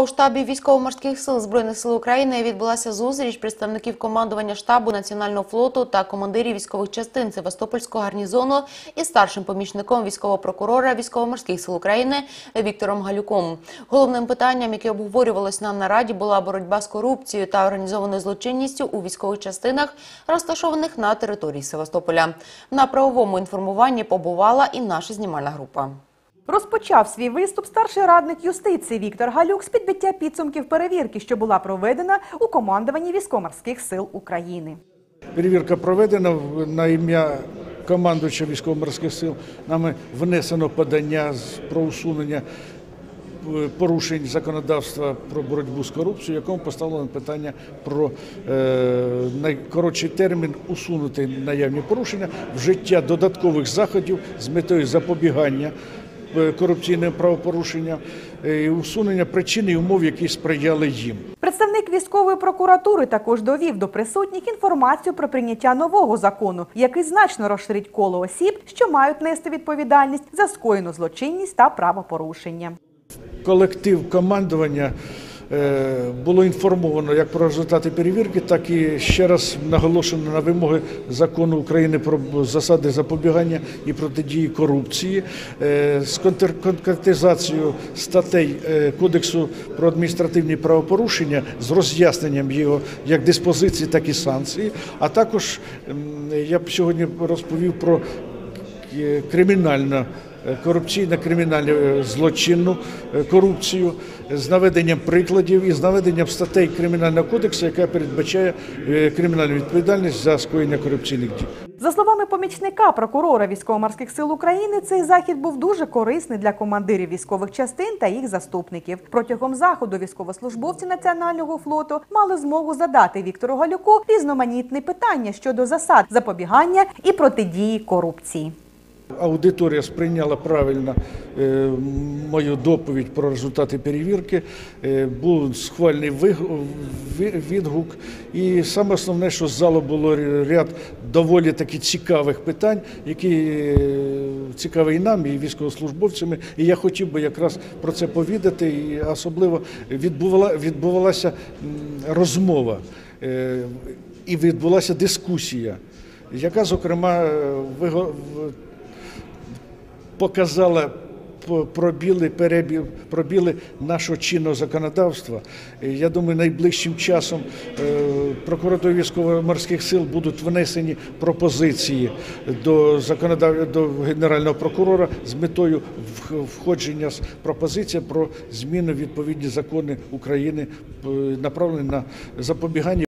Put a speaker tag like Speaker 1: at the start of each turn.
Speaker 1: У штабі військово-морських сил збройних сил України відбулася зустріч представників командування штабу національного флоту та командирів військових частин Севастопольського гарнізону із старшим помічником військового прокурора військово-морських сил України Віктором Галюком. Головним питанням, яке обговорювалось на нараді, була боротьба з корупцією та організованою злочинністю у військових частинах, розташованих на території Севастополя. На правовому інформуванні побувала і наша знімальна група.
Speaker 2: Розпочав свій виступ старший радник юстиції Віктор Галюк з підбиття підсумків перевірки, що була проведена у командуванні військово-морських сил України.
Speaker 3: Перевірка проведена на ім'я командуюча військово-морських сил. Нами внесено подання про усунення е, порушень законодавства про боротьбу з корупцією, якому поставлено питання про е, найкоротший термін усунути наявні порушення, вжиття додаткових заходів з метою запобігання е, корупційним правопорушенням е, і усунення причин і умов, які сприяли їм.
Speaker 2: Представник військової прокуратури також довів до присутніх інформацію про прийняття нового закону, який значно розширить коло осіб, що мають нести відповідальність за скоєну злочинність та правопорушення.
Speaker 3: колектив командування було інформовано як про результати перевірки, так і ще раз наголошено на вимоги закону України про засади запобігання і протидії корупції е, з конкретизацією статей е, Кодексу про адміністративні правопорушення з роз'ясненням його як диспозиції, так і санкції. А також я б сьогодні розповів про е, кримінальну е, корупційно кримінальну е, злочинну е, корупцію з наведенням прикладів і з наведенням статей кримінального кодексу, яка передбачає е, кримінальну відповідальність за скоєння корупційних дій.
Speaker 2: За словами помічника прокурора військово-морських сил України, цей захід був дуже корисний для командирів військових частин та їх заступників. Протягом заходу військовослужбовці національного флоту мали змогу задати Віктору Галюку різноманітні питання щодо засад запобігання і протидії корупції.
Speaker 3: Аудиторія сприйняла правильно е, мою доповідь про результати перевірки. Е, був схвальний відгук. І саме основне, що з залу було ряд доволі таки цікавих питань, які е, цікаві і нам, і військовослужбовцями. І я хотів би якраз про це повідати. І особливо відбувала, відбувалася розмова і відбулася дискусія, яка, зокрема, показала пробіли, перебіг, пробіли нашого чинного законодавства. Я думаю, найближчим часом е, прокуратури військово-морських сил будуть внесені пропозиції до законодав... до генерального прокурора з метою входження з пропозиція про зміни в відповідні закони України, направлені на запобігання.